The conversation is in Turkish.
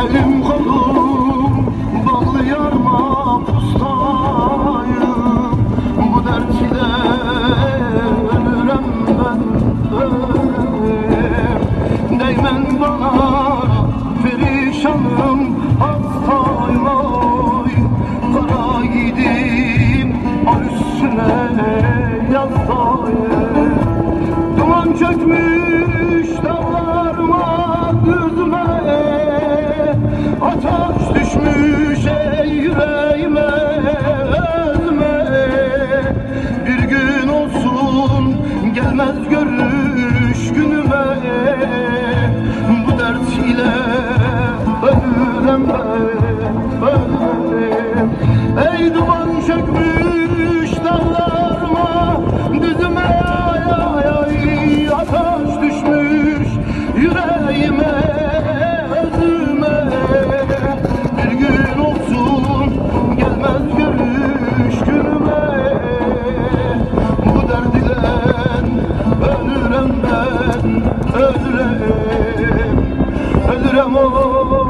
Elim kolum bağlı yarma pustayım. Bu dert ile ölürem ben ölürüm. Değmen bana perişanım hastayım oy. Kara gidim al üstüne yazdayım düşmüş ey yüreğime özüme Bir gün olsun gelmez görüş günüme. Bu dert ile ölürüm ben ölürüm Ey duman çökmüş 我